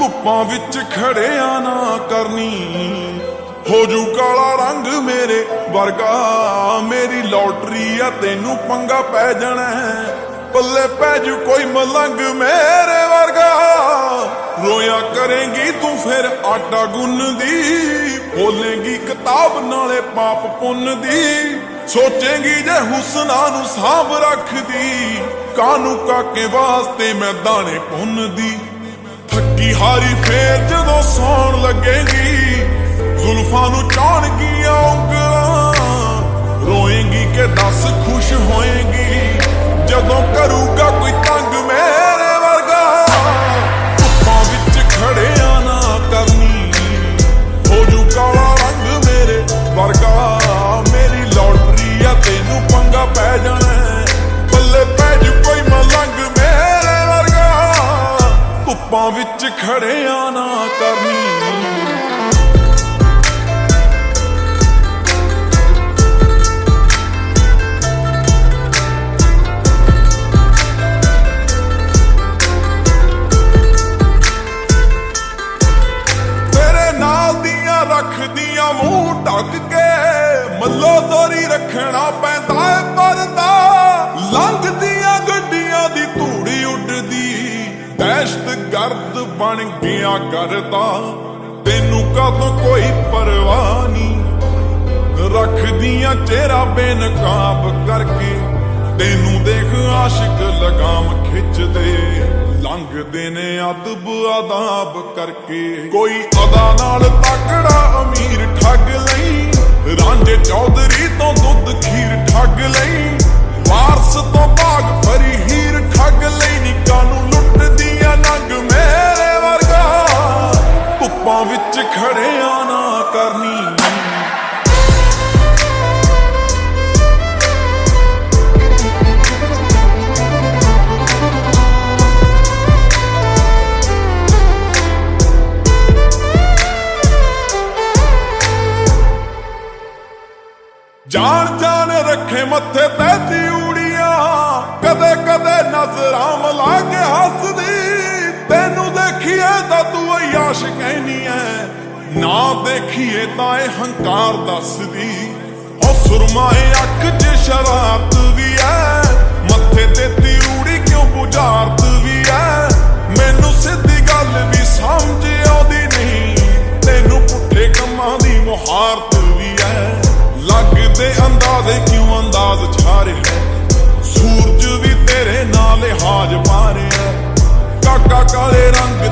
ਧੁੱਪਾਂ ਵਿੱਚ ਖੜਿਆ ਨਾ ਕਰਨੀ। ਹੋ ਜੂ ਕਾਲਾ ਰੰਗ ਮੇਰੇ ਵਰਗਾ। ਮੇਰੀ ਲੋਟਰੀ ਆ, ਤੈਨੂੰ ਪੰਗਾ ਪੈ ਜਾਣਾ ਪੱਲੇ ਪੈ ਜੂ ਕੋਈ ਮਲੰਗ ਮੇਰੇ ਵਰਗਾ। ਰੋਇਆ ਕਰੇਂਗੀ ਤੂੰ ਫਿਰ ਆਟਾ ਗੁੰਨਦੀ। ਬੋਲੇਂਗੀ ਕਿਤਾਬ ਨਾਲੇ ਪਾਪ ਪੁੰਨ ਦੀ ਸੋਚੇਂਗੀ ਜੇ ਹੁਸਨਾ ਨੂੰ ਸਾਂਭ ਰੱਖਦੀ। ਕਾਨੂੰ ਕਾਕੇ ਵਾਸਤੇ ਮੈਂ ਦਾਣੇ ਪੁੰਨਦੀ। ਥੱਕੀ ਹਾਰੀ ਫੇਰ ਜਦੋਂ ਸੌਣ ਲੱਗੇਗੀ ਜ਼ੁਲਫਾਂ ਨੂੰ ਚਾਣਗੀਆਂ ਉਂਗਲਾਂ। ਰੋਏਗੀ ਕਿ ਦੱਸ ਖੁਸ਼ ਹੋਏਗੀ, ਜਦੋਂ ਕਰੂਗਾ ਕੋਈ ਤੰਗ ਧੁੱਪਾਂ ਵਿੱਚ ਖੜਿਆ ਨਾ ਕਰਨੀ। ਤੇਰੇ ਨਾਲ ਦੀਆਂ ਰੱਖਦੀਆਂ ਮੂੰਹ ਢੱਕ ਕੇ, ਮੱਲੋ ਦੋਰੀ ਰੱਖਣਾ ਪੈਂਦਾ ਏ ਪਰਦਾ ਗਰਦ ਬਣ ਗਿਆ ਕਰਦਾ, ਤੈਨੂੰ ਕਦੋਂ ਕੋਈ ਪਰਵਾਹ ਨਹੀਂ। ਰੱਖਦੀਆਂ ਚਿਹਰਾ ਬੇਨਕਾਬ ਕਰਕੇ, ਤੈਨੂੰ ਦੇਖ ਆਸ਼ਿਕ ਲਗਾਮ ਖਿੱਚਦੇ। ਲੰਘਦੇ ਨੇ ਅਦਬ ਆਦਾਬ ਕਰਕੇ, ਕੋਈ ਅਦਾ ਨਾਲ ਤਕੜਾ ਅਮੀਰ ਠੱਗ ਲਈ ਰਾਂਝੇ ਚੌਧਰੀ ਤੋਂ ਜਾਣ ਜਾਣ ਰੱਖੇ ਮੱਥੇ ਤੇ ਤਿਉੜੀਆਂ ਕਦੇ ਕਦੇ ਨਜ਼ਰਾਂ ਮਿਲਾ ਕੇ ਹੱਸਦੀ। ਤੈਨੂੰ ਦੇਖੀਏ ਤਾਂ ਤੂੰ ਅਯਾਸ਼ ਕਹਿਨੀ ਐ। ਨਾ ਦੇਖੀਏ ਤਾਂ ਇਹ ਹੰਕਾਰ ਦੱਸਦੀ। ਉਹ ਸੁਰਮਾਏ ਅੱਖ 'ਚ ਸ਼ਰਾਰਤ ਵੀ ਐ। ਮੱਥੇ ਤੇ ਤਿਉੜੀ ਕਿਉਂ ਬੁਝਾਰਤ ਵੀ ਐ? ਮੈਨੂੰ ਸਿੱਧੀ ਗੱਲ ਵੀ ਸਮਝ ਆਉਂਦੀ ਨਹੀਂ। ਤੈਨੂੰ ਪੁੱਠੇ ਕੰਮਾਂ ਦੀ ਮੁਹਾਰਤ ਵੀ ਐ। ਲੱਗਦੇ ਅੰਦਾਜ਼ੇ ਕਿਉਂ ਅੰਦਾਜ਼ ਛਾਰੇ? ਸੂਰਜ ਵੀ ਤੇਰੇ ਨਾਲ ਹਾਜ ਮਾਰਿਆ ਕਾਕਾ ਕਾਲੇ ਰੰਗ